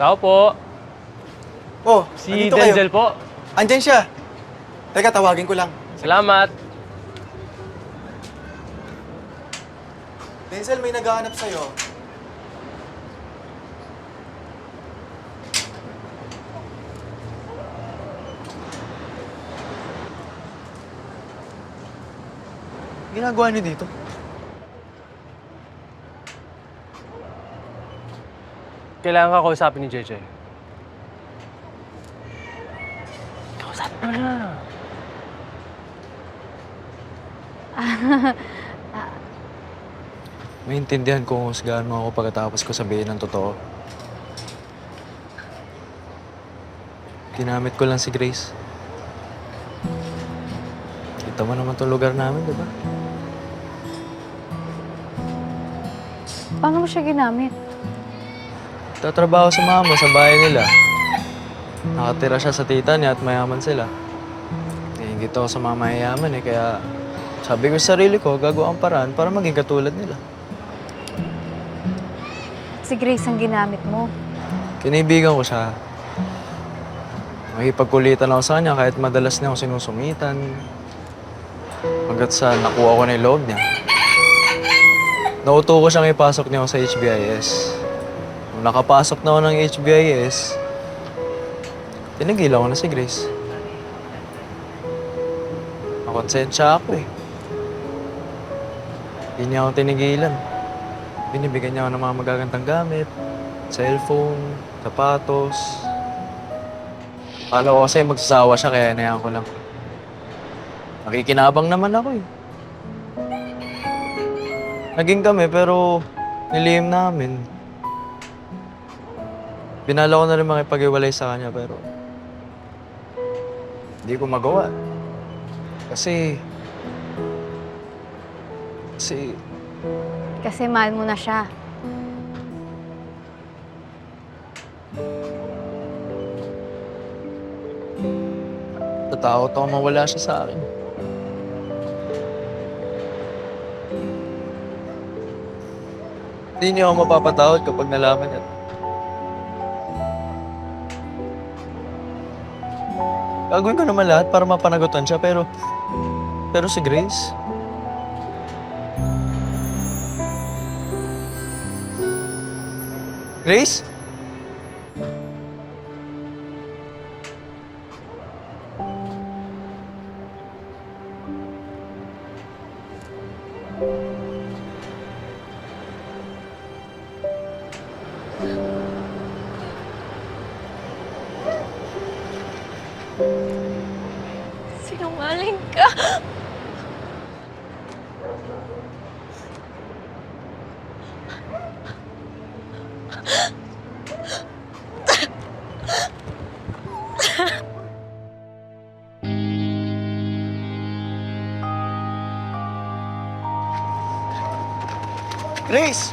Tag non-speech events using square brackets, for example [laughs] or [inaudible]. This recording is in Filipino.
Tao po. Oh, Si nandito Denzel kayo. po. Andyan siya. Teka, tawagin ko lang. Salamat. Denzel, may naghahanap sa'yo. Ginagawa niyo dito? Kailangan ka kausapin ni JJ. Kausap mo na. [laughs] Maintindihan ko kung husgahan mo ako pagkatapos ko sabihin ng totoo. Ginamit ko lang si Grace. Kita mo naman itong lugar namin, di ba? Paano mo siya ginamit? Tatrabaho sa mama sa bahay nila. Nakatira siya sa tita niya at mayaman sila. Nahingit ako sa mga mayayaman eh, kaya sabi ko sa sarili ko, gagawa ang paraan para maging katulad nila. Si Grace ang ginamit mo. Kinibigan ko siya. Makipagkulitan ako sa kanya kahit madalas niya ako sinusungitan. Hanggat sa nakuha ko na yung loob niya. Nauto ko siyang ipasok niya ako sa HBIS. Nung nakapasok na ako ng HBIS, tinigilan ko na si Grace. Nakonsensya ako eh. Hindi niya ako tinigilan. Binibigyan niya ako ng mga magagandang gamit, cellphone, sapatos. Akala ko kasi magsasawa siya kaya inayan ko lang. Nakikinabang naman ako eh. Naging kami pero nilihim namin. Pinala ko na rin makipag-iwalay sa kanya pero hindi ko magawa. Kasi... Kasi Kasi mahal mo na siya. Natakot ako mawala siya sa akin. Hindi niya ako mapapatawad kapag nalaman niya. Gagawin ko naman lahat para mapanagutan siya, pero... Pero si Grace... Grace? Sinungaling ka. Grace!